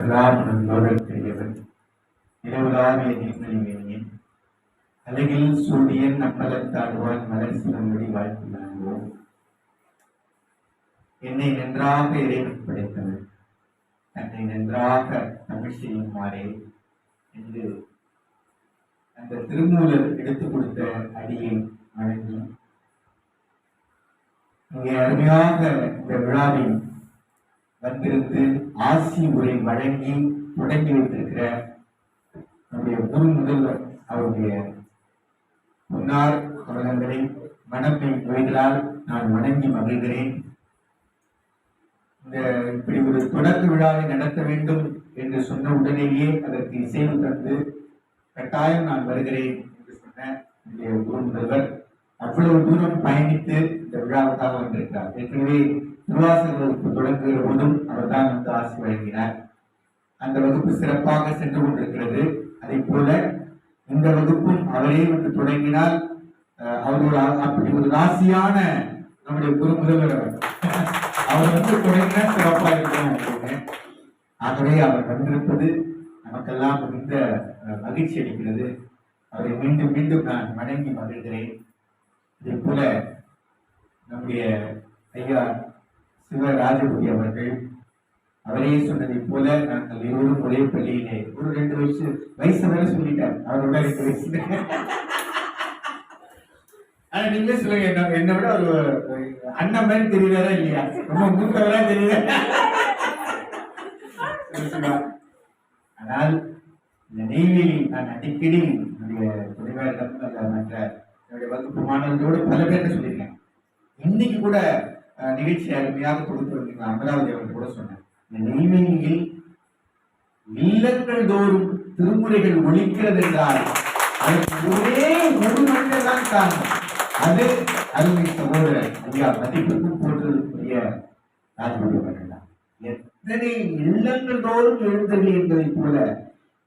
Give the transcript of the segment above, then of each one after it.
எல்லாம் பெரியவன் நிலவுலாவிய நீர்மொழிவேணியன் அழகில் சூரியன் நம்பலத்தாடுவான் மலர் சிலம்படி வாழ்த்து வழங்குவோம் என்னை நன்றாக இறைவன் படைத்தவன் தன்னை நன்றாக தமிழ் செய்யுமாறே என்று அந்த திருமூலர் எடுத்துக் கொடுத்த அடியை வழங்கி இங்கே அருமையாக இந்த விழாவில் வந்திருந்து ஆசி உரை வழங்கி தொடங்கி வைத்திருக்கிற நம்முடைய குரு முதல்வர் அவருடைய முன்னார் அவர்களை மனமை நோய்களால் நான் வணங்கி மகிழ்கிறேன். இந்த இப்படி ஒரு தொடக்க விழாவை நடத்த வேண்டும் என்று சொன்ன உடனேயே அதற்கு இசைவு தந்து கட்டாயம் நான் வருகிறேன் என்று சொன்ன என்னுடைய குரு முதல்வர் அவ்வளவு தூரம் பயணித்து இந்த விழாவுக்காக வந்திருக்கிறார். ஏற்கனவே திருவாசக வகுப்பு தொடங்குகிற போதும் அவர் தான் வந்து ஆசி வழங்கினார். அந்த வகுப்பு சிறப்பாக சென்று கொண்டிருக்கிறது. அதே போல இந்த வகுப்பும் அவரே வந்து தொடங்கினால் அவர் ஒரு அப்படி ஒரு ராசியான நம்முடைய குரு முதல்வர் அவர். அவர் வந்து தொடங்கினால் சிறப்பாக இருக்கும் அப்படின்னு. ஆகவே அவர் வந்திருப்பது நமக்கெல்லாம் மிகுந்த மகிழ்ச்சி அளிக்கிறது. அவரை மீண்டும் மீண்டும் நான் வணங்கி மகிழ்கிறேன். இதே போல நம்முடைய ஐயா சிவராஜபதி அவர்கள் அவரே சொன்னதை போல நாங்கள் இருவரும் ஒரே பள்ளியிலே. ஒரு ரெண்டு வயசு வயசு வரை சொல்லிட்டார். அவரோட ரெண்டு வயசு. ஆனா நீங்களே சொல்லுங்க என்ன என்னை விட ஒரு அண்ணன் மாதிரி தெரியுறாரா இல்லையா? ரொம்ப மூத்தவரா தெரியுதா? ஆனால் இந்த நெய்வேலி நான் அடிக்கடி என்னுடைய துணைவரிடம் மற்ற என்னுடைய வகுப்பு மாணவர்களோடு பல பேர்கிட்ட சொல்லியிருக்கேன். இன்னைக்கு கூட நிகழ்ச்சி அருமையாக கொடுத்து வந்தீங்க அமராவதி அவர்கள் கூட சொன்னேன் இந்த நெய்வேலியில் இல்லங்கள் தோறும் திருமுறைகள் ஒழிக்கிறது என்றால் அதற்கு ஒரே ஒரு மனிதர் தான் காரணம். அது அருமை சகோதரர் ஐயா மதிப்புக்கும் போற்றதுக்குரிய ராஜபதி எத்தனை இல்லங்கள் தோறும் எழுந்தது என்பதைப் போல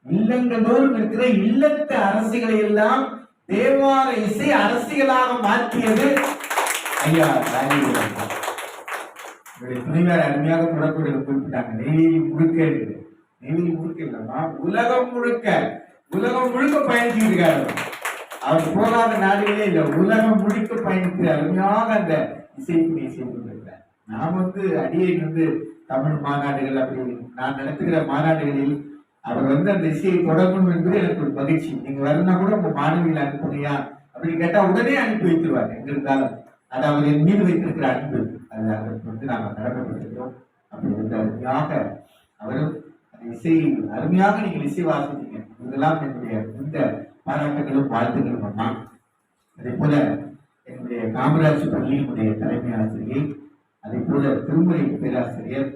இல்லங்கள் தோறும் இருக்கிற இல்லத்து அரசிகளை எல்லாம் தேவார இசை அரசியலாக மாற்றியது ஐயா ராஜபதி இவருடைய துணைவியார் அருமையாக தொடர்புடைய குறிப்பிட்டாங்க. நெய்வேலி முழுக்க இருக்குது. நெய்வேலி முழுக்க இல்லைன்னா உலகம் முழுக்க உலகம் முழுக்க பயணிச்சுட்டு இருக்காரு அவர். போகாத நாடுகளே இல்லை. உலகம் முழுக்க பயணித்து அருமையாக அந்த இசைப்பினை செய்து கொண்டிருக்கிறார். நான் வந்து அடியை வந்து தமிழ் மாநாடுகள் அப்படி நான் நடத்துகிற மாநாடுகளில் அவர் வந்து அந்த இசையை தொடங்கணும் என்பது எனக்கு ஒரு மகிழ்ச்சி. நீங்க வரணும்னா கூட உங்க மாணவியில் அனுப்புனியா அப்படின்னு கேட்டா உடனே அனுப்பி வைத்துருவாங்க எங்க இருந்தாலும். அது அவர் என் மீது வைத்திருக்கிற அன்பு. அது அவருக்கு வந்து நாங்கள் கடமைப்பட்டிருக்கிறோம் அப்படி வந்து அருமையாக அவரும் அந்த இசை அருமையாக நீங்கள் இசை வாசித்தீங்க. இதெல்லாம் என்னுடைய இந்த பாராட்டுகளும் வாழ்த்துக்களும் அம்மா. அதே போல என்னுடைய காமராஜ் பள்ளியினுடைய தலைமை ஆசிரியை அதே போல திருமுறை பேராசிரியர்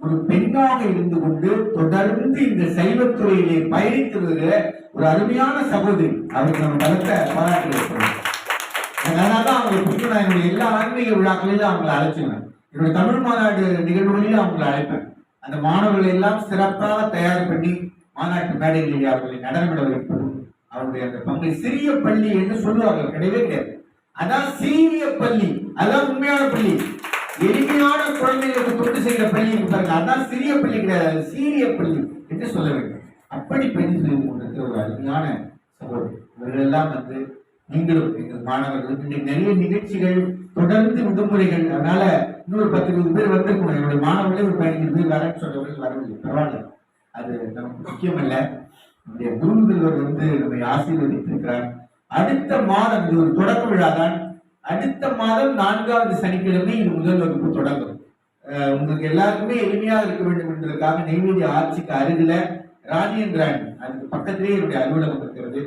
ஒரு பெண்ணாக இருந்து கொண்டு தொடர்ந்து இந்த சைவத்துறையிலே பயணித்து வருகிற ஒரு அருமையான சகோதரி. அவருக்கு நம்ம பலத்த பாராட்டு அதனால தான் அவங்களை பிடிக்கும் நான் என்னுடைய எல்லா ஆன்மீக விழாக்களிலும் அவங்களை அழைச்சிருவேன். என்னுடைய தமிழ் மாநாடு நிகழ்வுகளிலும் அவங்களை அழைப்பேன். அந்த மாணவர்களை எல்லாம் சிறப்பாக தயார் பண்ணி மாநாட்டு மேடைகளில் அவர்களை நடனமிட வைப்பதும் அவருடைய அந்த பங்கு சிறிய பள்ளி என்று சொல்லுவார்கள். கிடையவே கிடையாது. அதான் சீரிய பள்ளி அதான் உண்மையான பள்ளி. எளிமையான குழந்தைகளுக்கு தொண்டு செய்கிற பள்ளி பாருங்க. அதான் சிறிய பள்ளி கிடையாது. சீரிய பள்ளி என்று சொல்ல வேண்டும். அப்படி பள்ளி செய்து ஒரு அருமையான சகோதரி. இவர்கள் எல்லாம் வந்து நீங்களும் எங்கள் மாணவர்கள் இன்னைக்கு நிறைய நிகழ்ச்சிகள் தொடர்ந்து விடுமுறைகள். அதனால இன்னொரு பத்து இருபது பேர் வந்திருக்கணும். என்னுடைய மாணவர்களே ஒரு பதினஞ்சு பேர் வரேன்னு சொல்றவர்கள் வரவில்லை. பரவாயில்ல. அது நமக்கு முக்கியமல்ல. நம்முடைய குருமுதல்வர் வந்து நம்மை ஆசீர்வதித்திருக்கிறார். அடுத்த மாதம் இது ஒரு தொடக்க விழா தான். அடுத்த மாதம் நான்காவது சனிக்கிழமை இது முதல் வகுப்பு தொடங்கும். உங்களுக்கு எல்லாருக்குமே எளிமையாக இருக்க வேண்டும் என்பதற்காக நெய்வேலி ஆட்சிக்கு அருகில ராஜேந்திரன் அதுக்கு பக்கத்திலே என்னுடைய அலுவலகம் இருக்கிறது.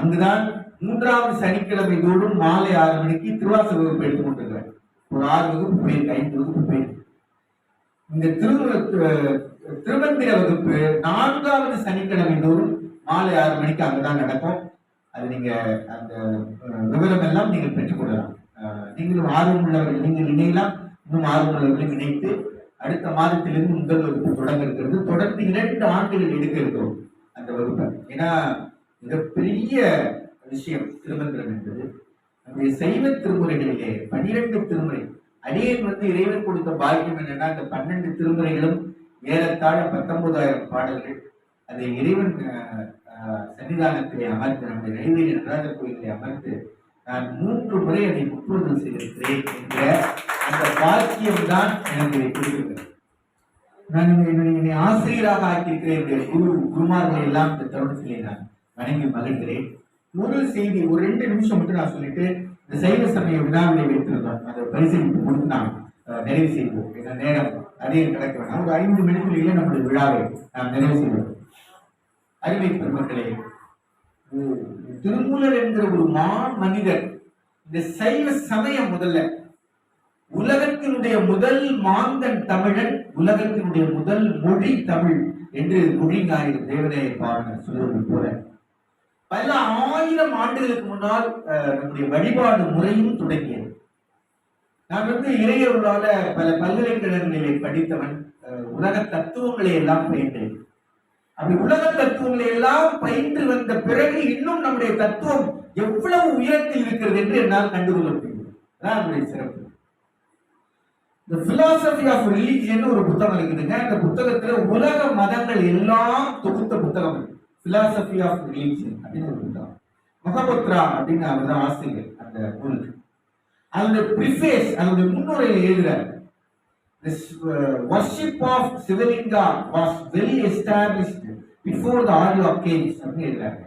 அங்குதான் மூன்றாவது சனிக்கிழமை தோறும் மாலை ஆறு மணிக்கு திருவாசக வகுப்பு எடுத்துக் கொண்டிருக்கிறேன் ஒரு ஆறு வகுப்பு போயிருக்கு ஐந்து வகுப்பு போயிருக்கு. இந்த திரு திருமந்திர வகுப்பு நான்காவது சனிக்கிழமை தோறும் மாலை ஆறு மணிக்கு அங்கதான் நடக்கும். அது நீங்க அந்த விவரம் எல்லாம் நீங்கள் பெற்றுக்கொள்ளலாம் நீங்களும் ஆர்வம் உள்ளவர்கள் நீங்கள் இணையலாம். இன்னும் ஆர்வம் உள்ளவர்களும் இணைத்து அடுத்த மாதத்திலிருந்து முதல் வகுப்பு தொடங்க இருக்கிறது. தொடர்ந்து இரண்டு ஆண்டுகள் எடுக்க இருக்கிறோம் அந்த வகுப்பை. ஏன்னா மிகப்பெரிய விஷயம் திருமந்திரம் என்பது நம்முடைய சைவ திருமுறைகளிலே பனிரெண்டு திருமுறை அடியை வந்து இறைவன் கொடுத்த பாக்கியம் என்னன்னா அந்த பன்னெண்டு திருமுறைகளும் ஏறத்தாழ பத்தொன்பதாயிரம் பாடல்கள். அதை இறைவன் சன்னிதானத்திலே அமர்த்து நம்முடைய நெய்வேலி நடராஜ கோயிலை அமர்ந்து நான் மூன்று முறை அதை முற்றுதல் செய்திருக்கிறேன் என்ற அந்த பாக்கியம்தான் எனக்கு கொடுக்கிறது நான் என்னுடைய என்னை ஆசிரியராக ஆக்கியிருக்கிறேன். என்னுடைய குரு குருமார்களை எல்லாம் இந்த தருணத்திலே நான் வணங்கி மகிழ்கிறேன். ஒரு செய்தி ஒரு ரெண்டு நிமிஷம் மட்டும் நான் சொல்லிட்டு இந்த சைவ சமய வினாவினை வைத்திருந்தோம் அதை பரிசீலித்து கொடுத்து நாம் நிறைவு செய்வோம். ஏன்னா நேரம் அதிகம் கிடக்க வேணாம். ஒரு ஐந்து மணிக்குள்ளேயே நம்முடைய விழாவை நாம் நிறைவு செய்வோம். அறிவை பெருமக்களே திருமூலர் என்கிற ஒரு மா மனிதர் இந்த சைவ சமயம் முதல்ல உலகத்தினுடைய முதல் மாந்தன் தமிழன் உலகத்தினுடைய முதல் மொழி தமிழ் என்று மொழிஞாயிறு தேவதைய பாவனர் சொல்லுவது போல. பல ஆயிரம் ஆண்டுகளுக்கு முன்னால் நம்முடைய வழிபாடு முறையும் தொடங்கியது. நான் வந்து இறையருளால பல பல்கலைக்கழகங்களிலே படித்தவன் உலக தத்துவங்களை எல்லாம் பயின்றேன். அப்படி உலக தத்துவங்களை எல்லாம் பயின்று வந்த பிறகு இன்னும் நம்முடைய தத்துவம் எவ்வளவு உயரத்தில் இருக்கிறது என்று என்னால் கண்டுகொள்ள முடியும். அதான் நம்முடைய சிறப்பு. இந்த பிலாசபி ஆஃப் ரிலீஜியன் ஒரு புத்தகம் இருக்குதுங்க. அந்த புத்தகத்துல உலக மதங்கள் எல்லாம் தொகுத்த புத்தகம். பிலாசபி ஆஃப் ரிலீஜியன் அப்படின்னு ஒரு புத்தகம் மகபத்ரா அப்படின்னு அவர் தான் ஆசிரியர் அந்த நூலுக்கு அதனுடைய ப்ரிஃபேஸ் அதனுடைய முன்னுரையில் எழுதுறாரு. This uh, worship of Sivalinga was well established before the Arya Kings அப்படின்னு எழுதுறாங்க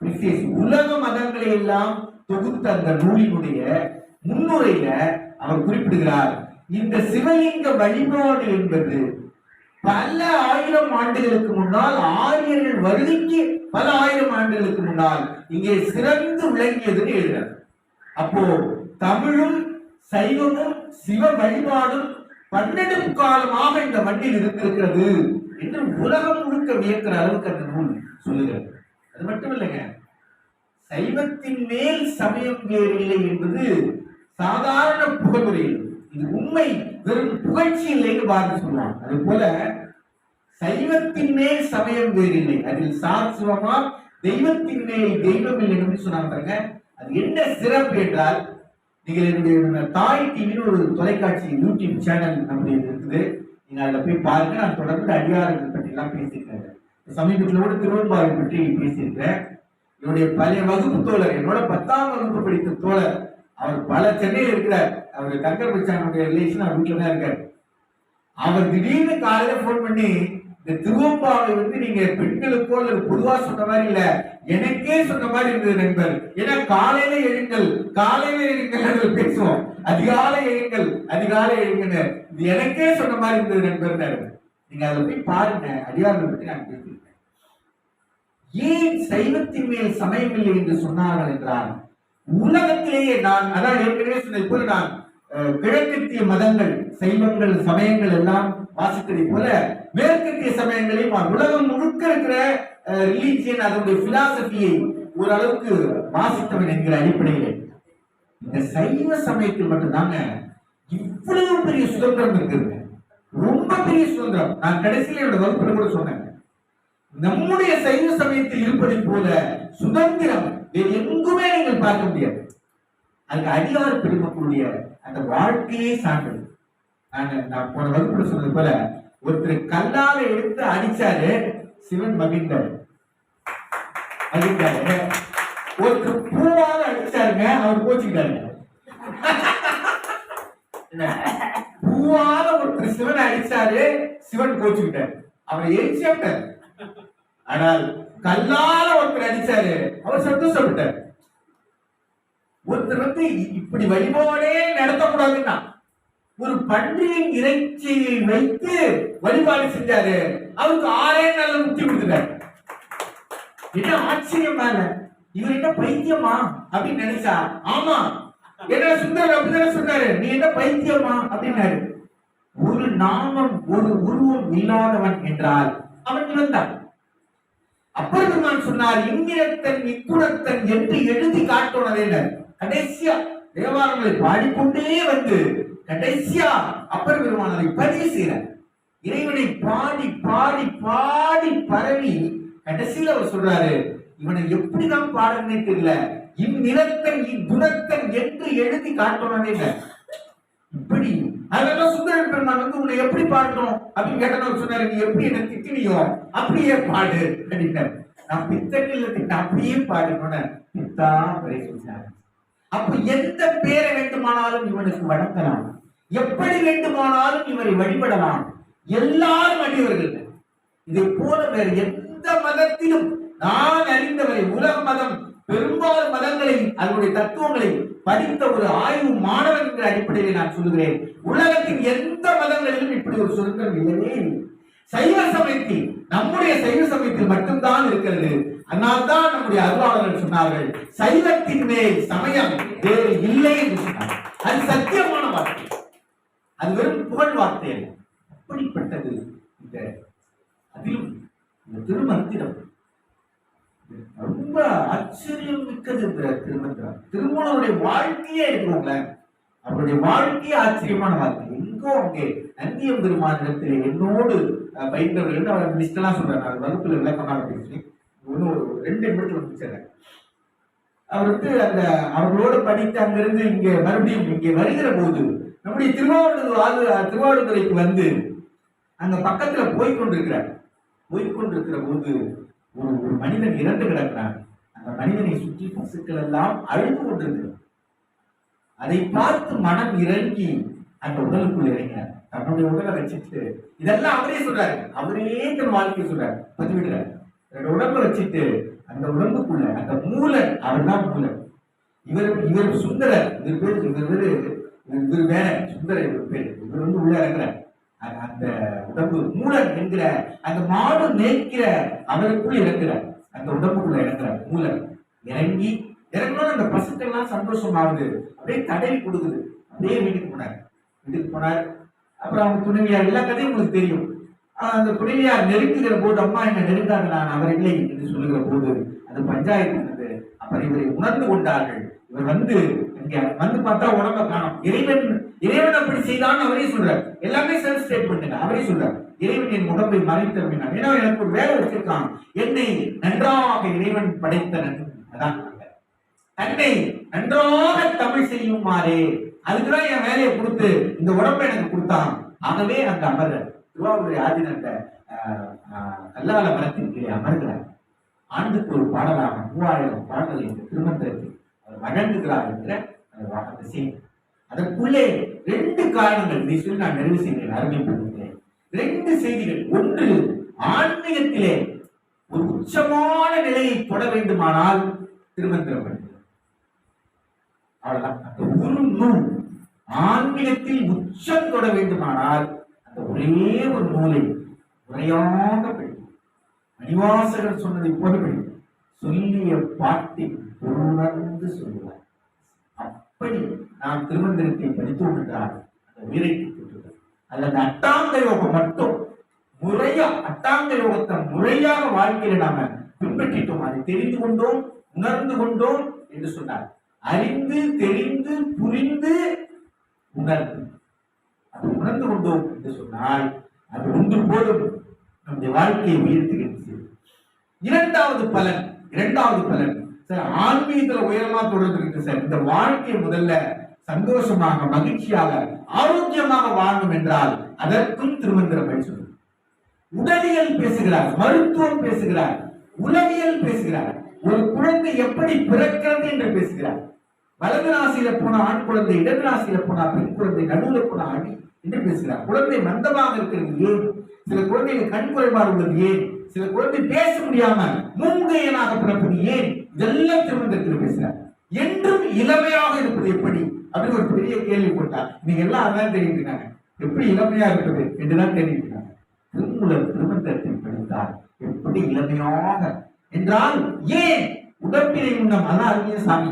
Preface. உலக மதங்களை எல்லாம் தொகுத்த அந்த நூலினுடைய முன்னுரையில அவர் குறிப்பிடுகிறார். இந்த சிவலிங்க வழிபாடு என்பது பல ஆயிரம் ஆண்டுகளுக்கு முன்னால் ஆரியர்கள் வருகைக்கு பல ஆயிரம் ஆண்டுகளுக்கு முன்னால் இங்கே சிறந்து விளங்கியதுன்னு எழுதுறார். அப்போ தமிழும் சைவமும் சிவ வழிபாடும் பன்னெடும் காலமாக இந்த மண்ணில் இருந்திருக்கிறது என்று உலகம் முழுக்க வியக்கிற அளவுக்கு அந்த நூல் சொல்லுகிறது. அது மட்டும் இல்லைங்க சைவத்தின் மேல் சமயம் வேறு இல்லை என்பது சாதாரண புகழ்முறை இது உண்மை. வெறும் புகழ்ச்சி இல்லைன்னு பார்த்து சொன்னார் அது போல சைவத்தின் மேல் சமயம் வேறு இல்லை அதில் சிவமா தெய்வத்தின் மேல் தெய்வம் இல்லை என்று சொன்னாங்க பாருங்க. அது என்ன சிறப்பு என்றால் நீங்கள் என்னுடைய தாய் டிவின்னு ஒரு தொலைக்காட்சி யூடியூப் சேனல் நம்முடைய இருக்குது. நீங்கள் அதில் போய் பாருங்க. நான் தொடர்ந்து அடியார்கள் பற்றி எல்லாம் பேசியிருக்கேன் சமீபத்தில் கூட திருவம்பாவை பற்றி பேசியிருக்கிறேன். என்னுடைய பழைய வகுப்பு தோழர் என்னோட பத்தாம் வகுப்பு படித்த தோழர் அவர் பல சென்னையில் இருக்கிறார். அவர் தங்கர் பச்சானுடைய ரிலேஷன் அவர் வீட்டில் தான் இருக்கார். அவர் திடீர்னு காலையில போன் பண்ணி இந்த திருவம்பாவை வந்து நீங்க பெண்களுக்கோ அல்லது பொதுவா சொன்ன மாதிரி இல்ல எனக்கே சொன்ன மாதிரி இருந்தது நண்பர். ஏன்னா காலையில எழுங்கள் காலையில எழுங்கள் பேசுவோம். அதிகாலை எழுங்கள் அதிகாலை எழுங்கன்னு. இது எனக்கே சொன்ன மாதிரி இருந்தது நண்பர் நீங்க அதை போய் பாருங்க அடியார்கள் பற்றி நான் பேசியிருக்கேன். ஏன் சைவத்தின் மேல் சமயம் இல்லை என்று சொன்னார்கள் என்றால் உலகத்திலேயே நான் அதான் ஏற்கனவே சொன்னது போல நான் கிழக்கத்திய மதங்கள் சைவங்கள் சமயங்கள் எல்லாம் வாசித்ததை போல மேற்கத்திய சமயங்களையும் உலகம் முழுக்க இருக்கிற ரிலீஜியன் அதனுடைய பிலாசபியை ஓரளவுக்கு வாசித்தவன் என்கிற அடிப்படையில். இந்த சைவ சமயத்தில் மட்டும்தாங்க இவ்வளவு பெரிய சுதந்திரம் இருக்குது. ரொம்ப பெரிய சுதந்திரம். நான் கடைசியில என்னோட வகுப்புல கூட சொன்னேன். நம்முடைய சைவ சமயத்தில் இருப்பதை போல சுதந்திரம் வேறு எங்குமே நீங்கள் பார்க்க முடியாது. அதுக்கு அடியார் பெருமக்களுடைய அந்த வாழ்க்கையே சான்றது நான் நான் போன வகுப்புல சொன்னது போல ஒருத்தர் கல்லால எடுத்து அடிச்சாரு சிவன் மகிழ்ந்தார். மகிழ்ந்தாரு. ஒருத்தர் பூவால அடிச்சாருங்க அவர் கோச்சுக்கிட்டாருங்க என்ன? பூவால ஒருத்தர் சிவன் அடிச்சாரு சிவன் கோச்சுக்கிட்டார். அவர் எரிச்சார் ஆனால் கல்லால ஒருத்தர் அடிச்சாரு அவர் சந்தோஷப்பட்டார். ஒருத்தர் வந்து இப்படி வழிபாடே நடத்தக்கூடாதுன்னா ஒரு பன்றியின் இறைச்சியை வைத்து வழிபாடு செஞ்சாரு. அவருக்கு ஆறே நல்ல முக்தி கொடுத்துட்டாரு. என்ன ஆச்சரியமா மேல இவர் என்ன பைத்தியமா அப்படின்னு நினைச்சா ஆமா. என்ன சுந்தர் அப்படிதானே சொன்னாரு. நீ என்ன பைத்தியமா அப்படின்னாரு. ஒரு நாமம் ஒரு உருவம் இல்லாதவன் என்றால் அவன் இழந்தான் அப்பொழுது நான் சொன்னார் இங்கிரத்தன் இக்குணத்தன் என்று எழுதி காட்டோனதே கடைசியா தேவாரங்களை பாடிக்கொண்டே வந்து கடைசியா அப்பர் பெருமானரை பதிவு செய்கிறார் இறைவனை பாடி பாடி பாடி பரவி கடைசியில் அவர் சொல்றாரு இவனை எப்படிதான் பாடணும்னே தெரியல. இந்நிலத்தன் இக்குணத்தன் என்று எழுதி காட்டோனதே இப்படி அதெல்லாம் சுந்தரன் பெருமான் வந்து உன்னை எப்படி பாடணும்? அப்படின்னு கேட்டவர் சொன்னாரு நீ எப்படி என்ன திட்டினியோ அப்படியே பாடு அப்படின்னாரு. நான் பித்தட்டில் திட்ட அப்படியே பாடணும்னு பித்தா வரை சொன்னார் அப்ப எந்த பேரை வேண்டுமானாலும் இவனுக்கு வழங்கலாம் எப்படி வேண்டுமானாலும் இவரை வழிபடலாம். எல்லாரும் அடியவர்கள். இதை போல வேறு எந்த மதத்திலும் நான் அறிந்தவரை உலக மதம் பெரும்பாலும் மதங்களை அதனுடைய தத்துவங்களை படித்த ஒரு ஆய்வு மாணவன் என்ற அடிப்படையில் நான் சொல்லுகிறேன். உலகத்தின் எந்த மதங்களிலும் இப்படி ஒரு சுதந்திரம் இல்லவே இல்லை. சைவ சமயத்தில் நம்முடைய சைவ சமயத்தில் மட்டும்தான் இருக்கிறது. அதனால்தான் நம்முடைய அருளாளர்கள் சொன்னார்கள் சைவத்தின் மேல் சமயம் வேறு இல்லை என்று சொன்னார் அது சத்தியமான வார்த்தை. அது வெறும் புகழ் வார்த்தை அல்ல. அப்படிப்பட்டது இந்த அதிலும் இந்த திருமந்திரம். ரொம்ப ஆச்சரியம் மிக்கது இந்த திருமந்திரம். திருமணனுடைய வாழ்க்கையே எடுத்துக்கோங்களேன். அவருடைய வாழ்க்கையே ஆச்சரியமான வார்த்தை. எங்கோ அங்கே நந்தியம் பெருமானிடத்திலே என்னோடு அஹ், பயின்றவர்கள் அவர் மிஸ்டெல்லாம் சொல்றாரு. அது வகுப்புல விளக்கமாக பேசுறேன் ஒன்று ஒரு ரெண்டு நிமிடத்தில் முடிச்சிடறேன். அவர் வந்து அந்த அவர்களோடு படித்து அங்கிருந்து இங்கே மறுபடியும் இங்கே வருகிற போது நம்முடைய திருவாவூர் ஆளு திருவாவூர்துறைக்கு வந்து அங்க பக்கத்துல போய்கொண்டிருக்கிறார் போய்கொண்டிருக்கிற போது ஒரு ஒரு மனிதன் இறந்து கிடக்கிறான். அந்த மனிதனை சுற்றி பசுக்கள் எல்லாம் அழுது கொண்டிருக்கிறது. அதை பார்த்து மனம் இறங்கி அந்த உடலுக்குள் இறங்கினார். தன்னுடைய உடலை வச்சுட்டு இதெல்லாம் அவரே சொல்றாரு. அவரே தன் வாழ்க்கையை சொல்றாரு. பதிவிடுறாரு. என்னோட உடம்ப வச்சுட்டு அந்த உடம்புக்குள்ள அந்த மூலன் அவர் தான் மூலன் இவர் இவர் சுந்தர இவர் பேர் இவர் பேர் இவர் வேற சுந்தர இவர் பேர். இவர் வந்து உள்ள இறங்குறார் அந்த- உடம்பு மூலன் என்கிற அந்த மாடு மேய்க்கிற அவருக்குள் இறங்குறார் அந்த உடம்புக்குள்ள இறங்குறார் மூலன் இறங்கி இறங்கணும் அந்த பசுக்கெல்லாம் சந்தோஷமாகுது அப்படியே தடவி கொடுக்குது. அப்படியே வீட்டுக்கு போனார். வீட்டுக்கு போனார். அப்புறம் அவங்க துணைவியார் எல்லா கதையும் உங்களுக்கு தெரியும். அந்த துணைவியார் நெருங்குகிற போது அம்மா என்னை நெருங்காது நான் அவர் இல்லை என்று சொல்லுகிற போது அது பஞ்சாயத்து பண்ணது அப்புறம் இவரை உணர்ந்து கொண்டார்கள். இவர் வந்து இங்க வந்து பார்த்தா உடம்ப காணும். இறைவன் இறைவன் அப்படி செய்தான் அவரே சொல்றார். எல்லாமே செல்ஃப் ஸ்டேட்மெண்ட் அவரே சொல்றார். இறைவன் என் முகப்பை மறைத்தருமினார் ஏன்னா எனக்கு ஒரு வேலை வச்சிருக்கான். என்னை நன்றாக இறைவன் படைத்தனன் அதான் தன்னை நன்றாக தமிழ் செய்யுமாறே. அதுக்குதான் என் வேலையை கொடுத்து இந்த உடம்பை எனக்கு கொடுத்தான். ஆகவே அந்த அமரர் திருவாரூரை ஆதினந்த கல்லால மரத்தின் கீழே அமர்கிறார். ஆண்டுக்கு ஒரு பாடலாக மூவாயிரம் பாடல்கள் இந்த திருமந்திரத்தில் அவர் வழங்குகிறார் என்ற அந்த வா- செய்தி. அதற்குள்ளே ரெண்டு காரணங்கள் இதை சொல்லி நான் நிறைவு செய்கிறேன் அருமைப்படுகிறேன் ரெண்டு செய்திகள். ஒன்று ஆன்மீகத்திலே ஒரு உச்சமான நிலையை தொட வேண்டுமானால் திருமந்திரம் அவ்வளவுதான். ஒரு நூல் ஆன்மீகத்தில் உச்சம் தொட வேண்டுமானால் அந்த ஒரே ஒரு நூலை முறையாக படி மணிவாசகர் சொன்னதை போல சொல்லிய பாட்டை உணர்ந்து சொல்லுவார். அப்படி நாம் திருமந்திரத்தை படித்தோம் என்றால் அந்த உயிரை பெற்றுள்ளது அல்லது அந்த யோகம் மட்டும் முறையா அட்டாந்த யோகத்தை முறையாக வாழ்க்கையில நாம பின்பற்றிட்டோம். அதை தெரிந்து கொண்டோம் உணர்ந்து கொண்டோம் என்று சொன்னார். அறிந்து தெரிந்து புரிந்து உணர்ந்து. அது உணர்ந்து கொண்டோம் என்று சொன்னால் அது ஒன்று போதும் நம்முடைய வாழ்க்கையை உயர்த்துகின்றது. இரண்டாவது பலன் இரண்டாவது பலன். சார் ஆன்மீகத்துல உயரமா தொடர்ந்து இருக்கு சார். இந்த வாழ்க்கையை முதல்ல சந்தோஷமாக மகிழ்ச்சியாக ஆரோக்கியமாக வாழணும் என்றால் அதற்கும் திருமந்திரம் வழி உடலியல் பேசுகிறார் மருத்துவம் பேசுகிறார் உளவியல் பேசுகிறார். ஒரு குழந்தை எப்படி பிறக்கிறது என்று பேசுகிறார். வலது ராசியில போன ஆண் குழந்தை இடது ராசியில போனா பெண் குழந்தை நடுவுல போன ஆணி என்று பேசுகிறார். குழந்தை மந்தமாக இருக்கிறது ஏன்? சில குழந்தைகள் கண் குறைபாடு உள்ளது ஏன்? சில குழந்தை பேச முடியாம மூங்கையனாக பிறப்பது ஏன்? இதெல்லாம் திருமணத்தில் பேசுகிறார். என்றும் இளமையாக இருப்பது எப்படி? அப்படின்னு ஒரு பெரிய கேள்வி போட்டார். நீங்க எல்லாம் அதான் தெரிவிட்டு இருக்காங்க. எப்படி இளமையா இருக்கிறது என்றுதான் தெரிவிட்டு இருக்காங்க. திருமூலர் திருமந்திரத்தை படித்தார் எப்படி இளமையாக? என்றால் ஏன்? உடம்பினை முன்னம் அதான் அறிஞர் சாமி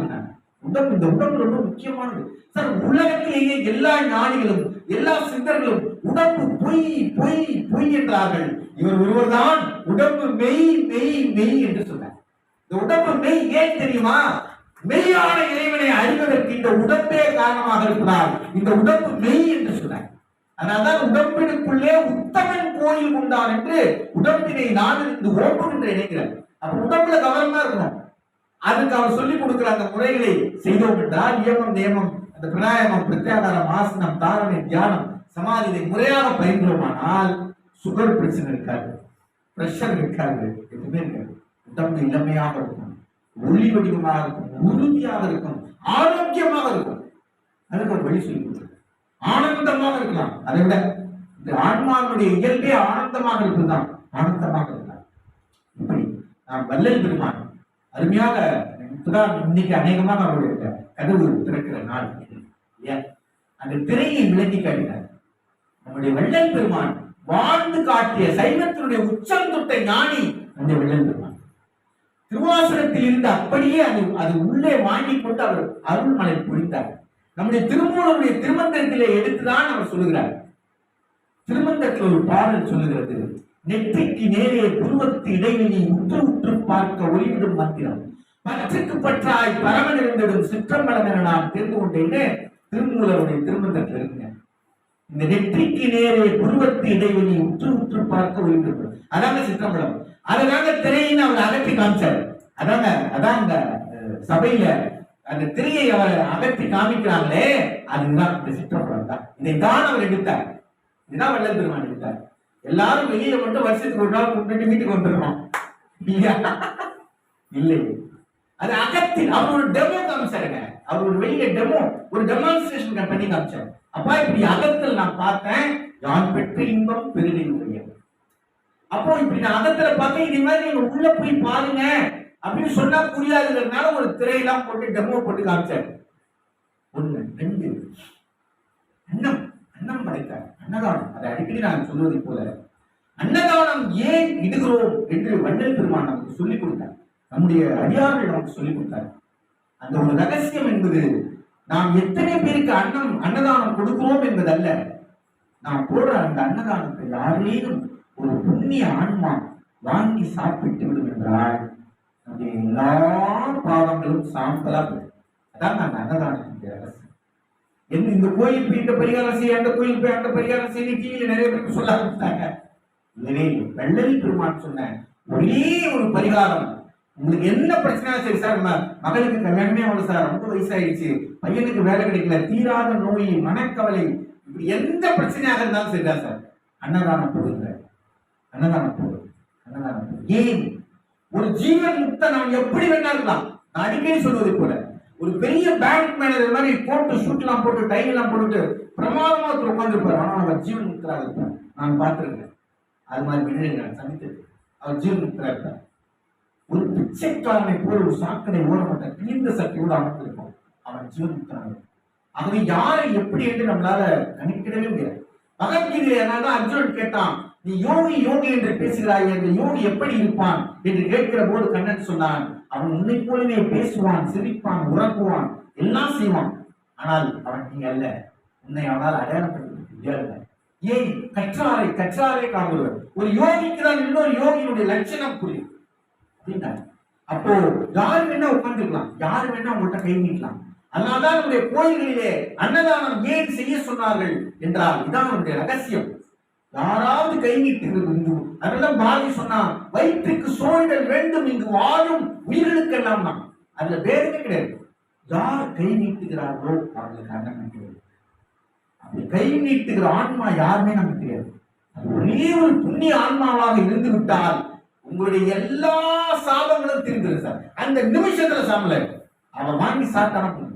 உடம்பு இந்த உடம்பு ரொம்ப முக்கியமானது. சார் உலகத்திலேயே எல்லா ஞானிகளும் எல்லா சிந்தர்களும் உடம்பு பொய் பொய் பொய் என்றார்கள். இவர் ஒருவர்தான் உடம்பு மெய் மெய் மெய் என்று சொன்னார். இந்த உடம்பு மெய் ஏன் தெரியுமா? மெய்யான இறைவனை அறிவதற்கு இந்த உடம்பே காரணமாக இருக்கிறார் இந்த உடம்பு மெய் என்று சொன்னார். அதனால்தான் உடம்பினுக்குள்ளே உத்தமன் கோயில் உண்டான் என்று உடம்பினை நான் இருந்து ஓம்பும் என்று நினைக்கிறார் அப்ப உடம்புல கவனமா இருக்கணும். அதுக்கு அவர் சொல்லிக் கொடுக்கிற அந்த முறைகளை செய்தோம் என்றால் நியமம் நியமம் அந்த பிராயமம் பிரத்யாகாரம் ஆசனம் தாரணை தியானம் சமாதி இதை முறையாக பயின்றோமானால் சுகர் பிரச்சனை இருக்காது பிரஷர் இருக்காது எதுவுமே இருக்காது. உடம்பு இளமையாக இருக்கும் ஒளி வடிவமாக இருக்கும் உறுதியாக இருக்கும் ஆரோக்கியமாக இருக்கும். அதுக்கு ஒரு வழி சொல்லி கொடுக்குறேன். ஆனந்தமாக இருக்கலாம். அதை விட இந்த ஆன்மாவுடைய இயல்பே ஆனந்தமாக இருக்குதான் ஆனந்தமாக இருக்கலாம். இப்படி நான் வல்லல் பெருமான் அருமையாக இப்பதான் இன்னைக்கு அநேகமாக அவருடைய கதவு திறக்கிற நாள். ஏன்? அந்த திரையை விளக்கி காட்டினார். நம்முடைய வெள்ளல் பெருமான் வாழ்ந்து காட்டிய சைவத்தினுடைய உச்சம் தொட்ட ஞானி அந்த வெள்ளல் பெருமான். திருவாசனத்தில் இருந்து அப்படியே அது அது உள்ளே வாங்கி கொண்டு அவர் அருள்மலை பொழிந்தார். நம்முடைய திருமூலருடைய திருமந்திரத்திலே எடுத்துதான் அவர் சொல்லுகிறார். திருமந்திரத்தில் ஒரு பாடல் சொல்லுகிறது. நெற்றிக்கு நேரே புருவத்து இடைவெளி உற்று பார்க்க ஒளிவிடும் மந்திரம். பற்றுக்கு பற்றாய் பரவன் இருந்திடும் சிற்றம்பலம் என நான் தெரிந்து கொண்டேன்னு திருமூலருடைய திருமந்தத்தில் இருக்குங்க இந்த நெற்றிக்கு நேரே புருவத்து இடைவெளி உற்று உற்று பார்க்க ஒளிவிடும் அதாங்க சிற்றம்பலம். அதனால திரையின்னு அவர் அகற்றி காமிச்சார். அதாங்க அதாங்க சபையில அந்த திரையை அவர் அகற்றி காமிக்கிறாங்களே அதுதான் இந்த சிற்றம்பலம் தான். இதை தான் அவர் எடுத்தார். இதுதான் வள்ளல் பெருமான் எடுத்தார். எல்லாரும் வெளியில மட்டும் வருஷத்துக்கு ஒரு நாள் முன்னாடி வீட்டுக்கு வந்துடுறோம். இல்லை. அது அகத்தில் அவர் ஒரு டெமோ காமிச்சாருங்க அவர் ஒரு வெளிய டெமோ ஒரு டெமான்ஸ்ட்ரேஷன் பண்ணி காமிச்சார். அப்பா இப்படி அகத்தில் நான் பார்த்தேன் யான் பெற்ற இன்பம் பெருகினுடைய அப்போ இப்படி நான் அகத்துல பார்த்தேன் இது மாதிரி நீங்க உள்ள போய் பாருங்க அப்படின்னு சொன்னா புரியாதுங்கிறதுனால ஒரு திரையெல்லாம் போட்டு டெமோ போட்டு காமிச்சாரு. ஒண்ணு ரெண்டு. அன்னம் அன்னம் படைத்தார். அன்னதானம். அதை அடிக்கடி நான் சொல்வதை போல அன்னதானம் ஏன் இடுகிறோம் என்று வண்டல் பெருமான் நமக்கு சொல்லிக் கொடுத்தார். நம்முடைய அடியார்கள் நமக்கு சொல்லிக் கொடுத்தார். அந்த ஒரு ரகசியம் என்பது நாம் எத்தனை பேருக்கு அன்னம் அன்னதானம் கொடுக்கிறோம் என்பதல்ல. நாம் போடுற அந்த அன்னதானத்தை யாரேனும் ஒரு புண்ணிய ஆன்மா வாங்கி சாப்பிட்டு விடும் என்றால் நம்முடைய எல்லா பாவங்களும் சாம்பலா போயிடும். அதான் அந்த அன்னதானத்தின் ரகசியம். என்ன இந்த கோயில் போய் இந்த பரிகாரம் செய்ய அந்த கோயில் போய் அந்த பரிகாரம் செய்ய கீழே நிறைய பேருக்கு சொல்ல ஆரம்பித்தாங்க எனவே வெள்ளரி பெருமான் சொன்ன ஒரே ஒரு பரிகாரம். உங்களுக்கு என்ன பிரச்சனையா சரி? சார் மகளுக்கு கல்யாணமே ஆகல சார். ரொம்ப வயசாயிடுச்சு. பையனுக்கு வேலை கிடைக்கல. தீராத நோய் மனக்கவலை. இப்படி எந்த பிரச்சனையாக இருந்தாலும் சரிதா சார். அன்னதானம் போடுங்க. அன்னதானம் போடு அன்னதானம் போடு. ஏன்? ஒரு ஜீவன் முக்தன் அவன் எப்படி வேணா இருக்கலாம். நான் அடிக்கடி சொல்வது போல. ஒரு பெரிய பேங்க் மேனேஜர் மாதிரி போட்டு ஷூட் எல்லாம் போட்டு டை எல்லாம் போட்டுட்டு பிரமாதமா ஒருத்தர் உட்காந்துருப்பார் ஆனா அவர் ஜீவன் முக்தராக இருப்பார். நான் பார்த்திருக்கேன். அது மாதிரி மனிதனை நான் சந்தித்திருக்கேன் அவர் ஜீவன் முக்தராக ஒரு பிச்சைக்காரனை போல ஒரு சாக்கடை ஓரப்பட்ட கிழிந்த சக்தியோடு அமர்ந்திருப்பான் அவன் ஜீவன் ஆகவே யாரை எப்படி என்று நம்மளால கணிக்கிடவே முடியாது. பகவத்கீதையில என்னால் அர்ஜுனன் கேட்டான் நீ யோகி யோகி என்று பேசுகிறாய் அந்த யோகி எப்படி இருப்பான்? என்று கேட்கிற போது கண்ணன் சொன்னான் அவன் உன்னை போலவே பேசுவான் சிரிப்பான் உறங்குவான் எல்லாம் செய்வான். ஆனால் அவன் நீ அல்ல. உன்னை அவனால் அடையாளப்படுத்த முடியாது. ஏன் கற்றாரை கற்றாரை காண்பவர் ஒரு யோகிக்கு தான் இன்னொரு யோகியினுடைய லட்சணம் புரியும். அப்படின்னாரு அப்போ யாரு வேணா உட்கார்ந்துக்கலாம். யாரு வேணா உங்கள்கிட்ட கை நீட்டலாம். அதனால்தான் நம்முடைய கோயில்களிலே அன்னதானம் ஏன் செய்ய சொன்னார்கள் என்றால் இதான் நம்முடைய ரகசியம். யாராவது கை நீட்டுகிறது இங்கு. அதெல்லாம் பாரதி சொன்னான் வயிற்றுக்கு சோழிடல் வேண்டும் இங்கு வாழும் உயிர்களுக்கெல்லாம் தான். அதுல வேறுமே கிடையாது. யார் கை நீட்டுகிறார்களோ அவர்களுக்கு அன்னம் கிடையாது அப்படி கை நீட்டுகிற ஆன்மா யாருமே நமக்கு தெரியாது ஒரே ஒரு புண்ணிய ஆன்மாவாக இருந்து விட்டால் உங்களுடைய எல்லா சாபங்களும் தீர்ந்துடும் சார். அந்த நிமிஷத்துல சாமல. அவன் வாங்கி சாப்பிட்டான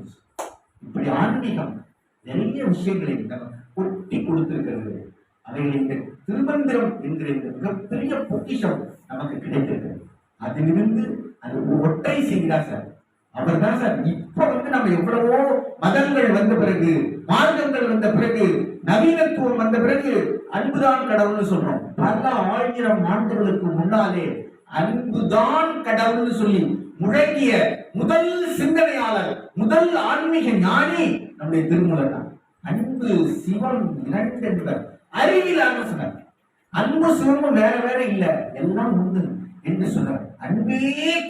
இப்படி ஆன்மீகம் நிறைய விஷயங்களை நமக்கு கொட்டி கொடுத்திருக்கிறது. அவைகள் இந்த திருமந்திரம் என்கிற இந்த மிகப்பெரிய பொக்கிஷம் நமக்கு கிடைத்திருக்கிறது. அதிலிருந்து அது ஒற்றை செய்கிறார் சார். அவர் தான் சார். இப்ப நம்ம எவ்வளவோ மதங்கள் வந்த பிறகு மார்க்கங்கள் வந்த பிறகு நவீனத்துவம் வந்த பிறகு அன்புதான் கடவுள்னு சொல்றோம். பல ஆயிரம் ஆண்டுகளுக்கு முன்னாலே அன்புதான் கடவுள்னு சொல்லி முழங்கிய முதல் சிந்தனையாளர் முதல் ஆன்மீக ஞானி நம்முடைய திருமூலர் தான். அன்பு சிவம் இரண்டு என்பர் அறிவிலான்னு சொன்னார் அன்பு சிவமும் வேற வேற இல்ல எல்லாம் உண்டு என்று சொன்னார். அன்பே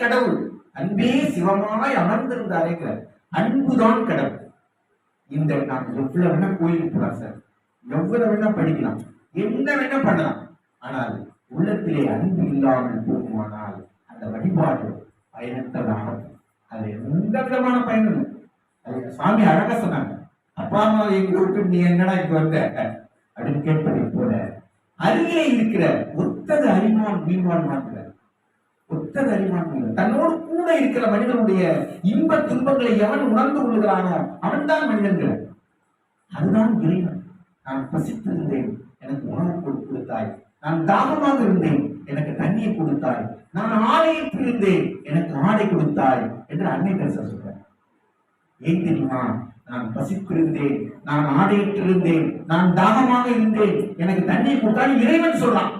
கடவுள் அன்பே சிவமாய் அமர்ந்திருந்தாரேங்கிறார். அன்புதான் கடவுள். இந்த நான் எவ்வளவு வேணா கோயிலுக்கு போகலாம் சார். எவ்வளவு வேணா படிக்கலாம். என்ன வேணா பண்ணலாம். ஆனால் உள்ளத்திலே அன்பு இல்லாமல் போகுமானால் அந்த வழிபாடு பயனற்றதாக அது எந்த விதமான பயனும் அது சாமி அழகா சொன்னாங்க. அப்பா அம்மா எங்க ஊருக்கு நீ என்னடா இங்க வந்த? அப்படின்னு கேட்பதை போல அருகிலே இருக்கிற ஒத்தது அறிவான் மீன்வான் மாற்றுகிறார் புத்தக அறிவான் தன்னோடு கூட இருக்கிற மனிதனுடைய இன்ப துன்பங்களை எவன் உணர்ந்து கொள்கிறானோ அவன்தான் மனிதன்கள். அதுதான் இறைவன் நான் பசித்திருந்தேன் எனக்கு உணவு கொடுத்தாய். நான் தாகமாக இருந்தேன் எனக்கு தண்ணீர் கொடுத்தாய். நான் ஆலயத்தில் இருந்தேன் எனக்கு ஆடை கொடுத்தாய் என்று அன்னை தெரசா சொல்றார். ஏன் தெரியுமா? நான் பசித்திருந்தேன் நான் ஆடையிட்டிருந்தேன் நான் தாகமாக இருந்தேன் எனக்கு தண்ணீர் கொடுத்தாய் இறைவன் சொல்றான்.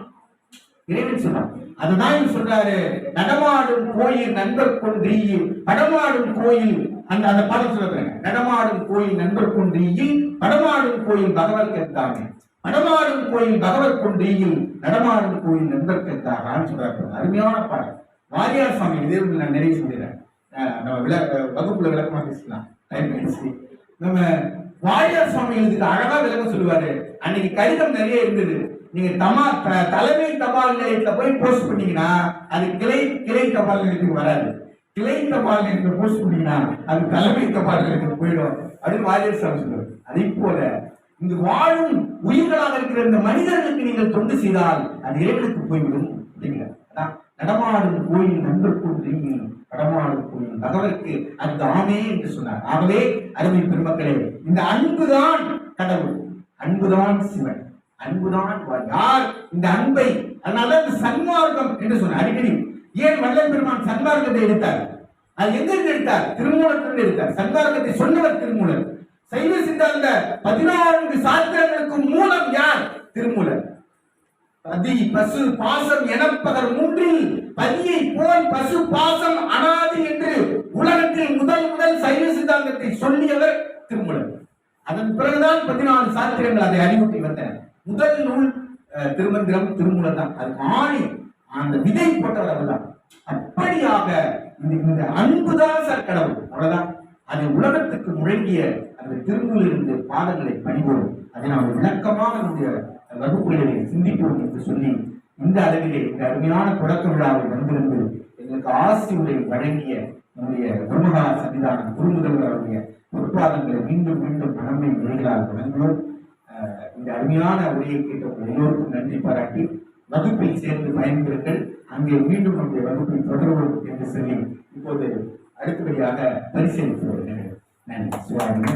இறைவன் சொல்றான். அதுதான் சொல்றாரு நடமாடும் கோயில் நண்பர் கொன்றியில் படமாடும் கோயில் அந்த அந்த பாடம் சொல்லுறேன் நடமாடும் கோயில் நண்பர் கொன்றியில் படமாடும் கோயில் பகவத் கத்தாங்க நடமாடும் கோயில் பகவத் கொன்றியில் நடமாடும் கோயில் நண்பர் கத்தாகான்னு சொல்றாரு. அருமையான பாடம் வாரியார் சுவாமி இதே நான் நிறைய சொல்லிடுறேன். நம்ம விள வகுப்புல விளக்கமா பேசலாம். டைம் நம்ம வாரியார் சுவாமி இதுக்கு அழகா விளக்கம் சொல்லுவாரு. அன்னைக்கு கடிதம் நிறைய இருந்தது. நீங்க தமா தலைமை தபால் நிலையத்துல போய் போஸ்ட் பண்ணீங்கன்னா அது கிளை கிளை தபால் நிலையத்துக்கு வராது. கிளை தபால் நிலையத்துல போஸ்ட் பண்ணீங்கன்னா அது தலைமை தபால் நிலையத்துக்கு போயிடும். அப்படின்னு வாரியர் சாமி சொல்லுவார் அதே போல இங்கு வாழும் உயிர்களாக இருக்கிற இந்த மனிதர்களுக்கு நீங்கள் தொண்டு செய்தால் அது இறைவனுக்கு போய்விடும் அப்படிங்கிறார். நடமாடும் கோயில் நண்பர் கூட்டில் நடமாடும் கோயில் பகவருக்கு அந்த ஆமே என்று சொன்னார். ஆகவே அருமை பெருமக்களே இந்த அன்புதான் கடவுள். அன்புதான் சிவன். அன்புதான் யார் இந்த அன்பை? அதனால இந்த சன்மார்க்கம் என்று சொன்ன அடிக்கடி ஏன் வல்லன் பெருமான் சன்மார்க்கத்தை எடுத்தார்? அது எங்க இருந்து எடுத்தார்? திருமூலத்திலிருந்து எடுத்தார். சன்மார்க்கத்தை சொன்னவர் திருமூலர். சைவ சித்தாந்த பதினான்கு சாத்திரங்களுக்கு மூலம் யார் திருமூலர்? பதி பசு பாசம் எனப்பதர் மூன்றில் பதியை போல் பசு பாசம் அனாதி என்று உலகத்தில் முதல் முதல் சைவ சித்தாந்தத்தை சொல்லியவர் திருமூலர். அதன் பிறகுதான் பதினாலு சாத்திரங்கள் அதை அறிவுறுத்தி வந்தனர். முதல் நூல் திருமந்திரம் திருமூலம் தான். அது ஆணி அந்த விதை போட்டவர் அவர்தான் அப்படியாக இந்த இந்த அன்புதான் சார் கடவுள். அவ்வளவுதான். அது உலகத்துக்கு முழங்கிய அந்த திருமூலிருந்து பாதங்களை பணிவோம் அதை நாம் விளக்கமாக நம்முடைய வகுப்புகளிலே சிந்திப்போம் என்று சொல்லி இந்த அளவிலே இந்த அருமையான தொடக்க விழாவில் வந்திருந்து எங்களுக்கு ஆசி வழங்கிய நம்முடைய பிரம்மகா சன்னிதானம் குருமுதல்வர் அவருடைய பொற்பாதங்களை மீண்டும் மீண்டும் மனமை நிலைகளால் வழங்குவோம் இந்த அருமையான உரையை கேட்ட எல்லோருக்கும் நன்றி பாராட்டி வகுப்பில் சேர்ந்து பயன்பெறுங்கள். அங்கே மீண்டும் நம்முடைய வகுப்பில் தொடர்வோம் என்று சொல்லி இப்போது அடுத்தபடியாக பரிசீலித்து வருகிறேன். நன்றி. சுவாமி.